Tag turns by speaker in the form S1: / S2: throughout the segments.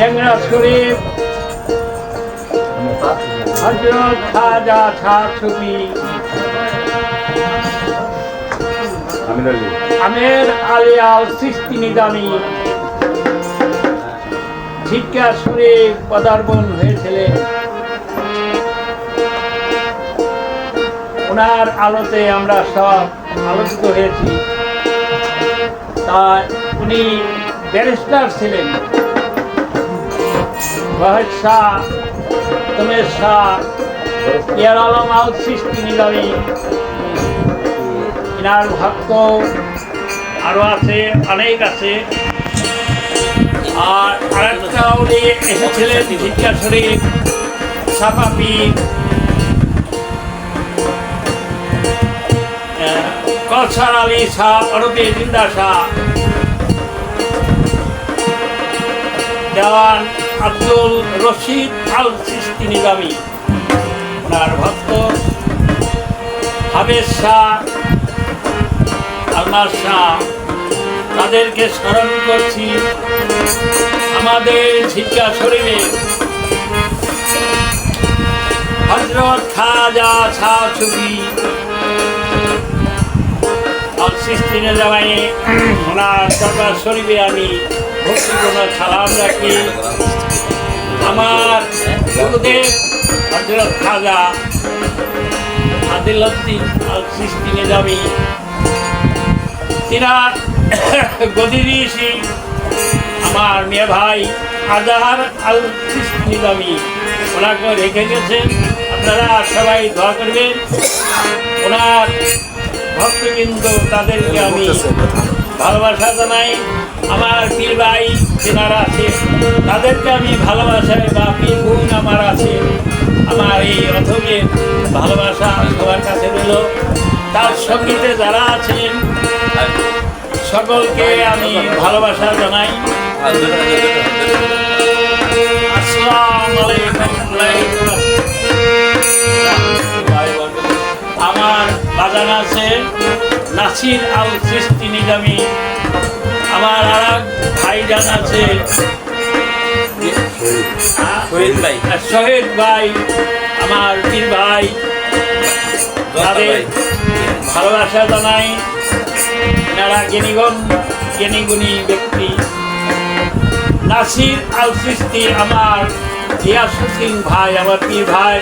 S1: টেংরা শরীফ। হজরত খাজা ছা ছবি আমের আলী আল সিস্তি নিজামি শিক্ষা সুরে পদার্পণ হয়েছিলেন। ওনার আলোতে আমরা সব আলোচিত হয়েছি। তা উনি ব্যারিস্টার ছিলেন। তমের শাহ ইয়ার আলম আল সিস্তি নিজামি ইনার ভক্ত আরও আছে, অনেক আছে। আর আরেকটা উনি এসেছিলেন ভিক্ষা শরীফ সাপাপি কলসার আলী শাহ অরবে জিন্দা শাহ। দেওয়ান আব্দুল রশিদ আল সিস্তি নিজামি। ওনার ভক্ত হাবেজ শাহ, আলমার শাহ। তাদেরকে স্মরণ করছি আমাদের শিক্ষা শরীরে। হজরত খাজা ছা ছবি সিস্তিনে জামাই ওনার দরবার শরীফে আমি আমার খাজা দিয়েছি আমার মেয়ে ভাই আজাহার আল সিস্তি নিজামী, ওনাকে রেখে গেছেন আপনারা সবাই দোয়া করবেন। ওনার ভক্তবৃন্দ তাদেরকে আমি ভালোবাসা জানাই। আমার পীর ভাই তেনারা আছে তাদেরকে আমি ভালোবাসাই বা পীর বোন আমার আছে। আমার এই অথমের ভালোবাসা সবার কাছে রইল। তার সঙ্গীতে যারা আছেন, সকলকে আমি ভালোবাসা জানাই। আমার বাজান আছে নাসির আল সৃষ্টি নিজামি। আমার আর এক ভাইজান আছে।
S2: শহীদ ভাই।
S1: শহীদ ভাই আমার পীর ভাই। তাদের ভালোবাসা জানাই। এনারা জ্ঞানীগণ জ্ঞানীগুণী ব্যক্তি। নাসির আল সৃষ্টি আমার গিয়াসুদ্দিন ভাই আমার পীর ভাই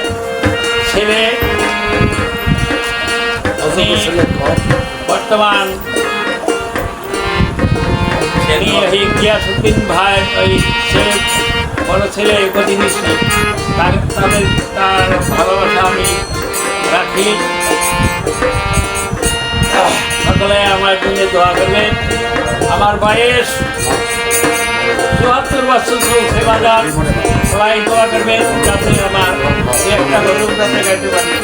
S1: ছেলে। বর্তমান এই গিয়াসুদ্দিন ভাই, ওই ছেলে, বড় ছেলে প্রতিনিধি তার তাদের রাখি। আমার জন্য দোয়া করবেন আমার বয়স চুয়াত্তর বছর চলছে বাজার। সবাই দোয়া করবেন যাতে আমার একটা পারি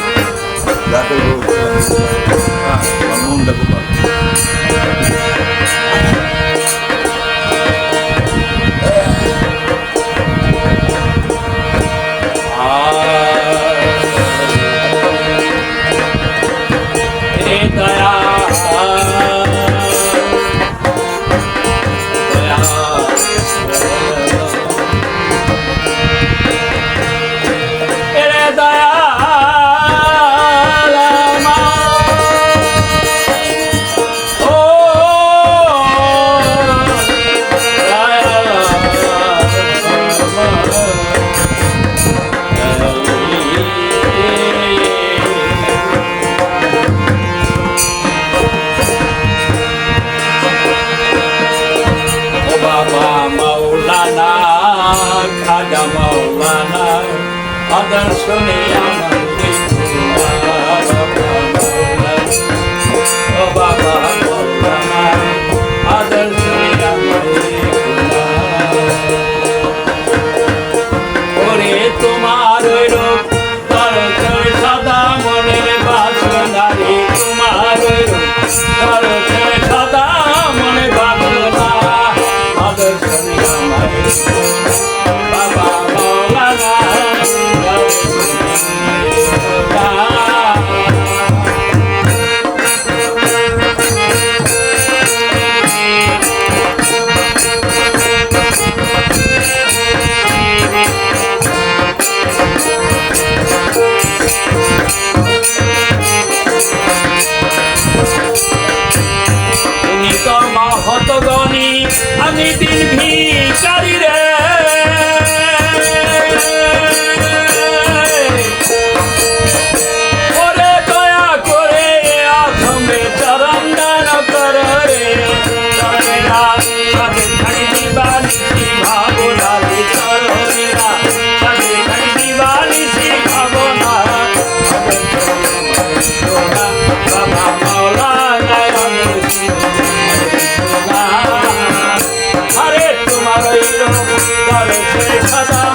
S1: Ah. মৌলানা আদর্শনে আমার सदा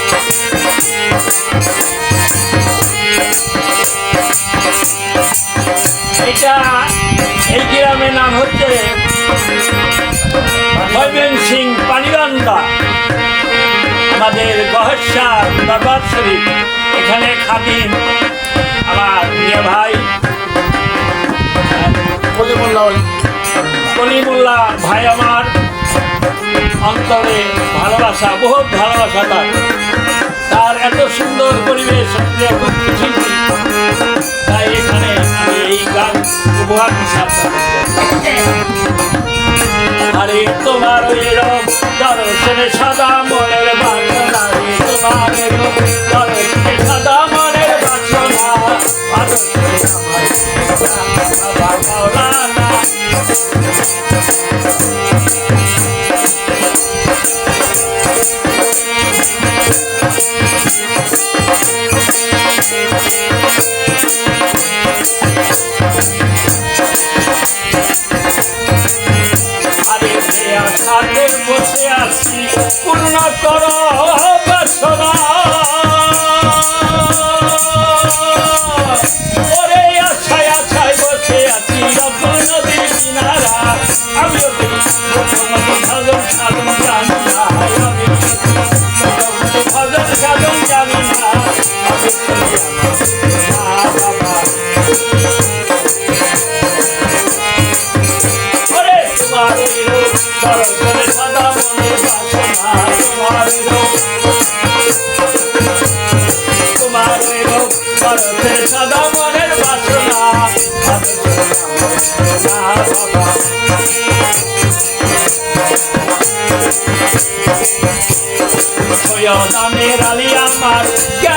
S1: নাম হচ্ছে ময়মেন সিং পানিবান্দা আমাদের গহস্যার দরবার শরীফ। এখানে খাদিম আমার প্রিয় ভাই কলিমুল্লা ভাই আমার অন্তরে ভালোবাসা বহু ভালোবাসা তার। তার এত সুন্দর পরিবেশ। এই গান উপহার আরে তোমার এরম সাদা মনের বাংলা আরে সাথে বসে আছি পূর্ণ করো। Yeah.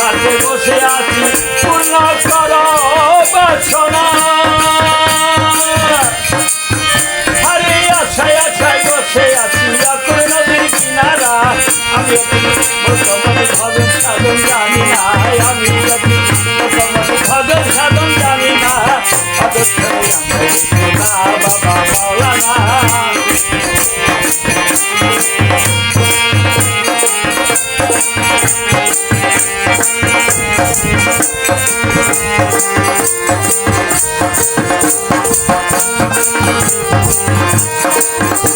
S1: কাছে বসে আছি পূর্ণ কর বাসনা। আরে আশায় আশায় বসে আছি আকুল নদীর কিনারা। আমি বর্তমানে ভাবে সাধন জানি না, আমি Thank you.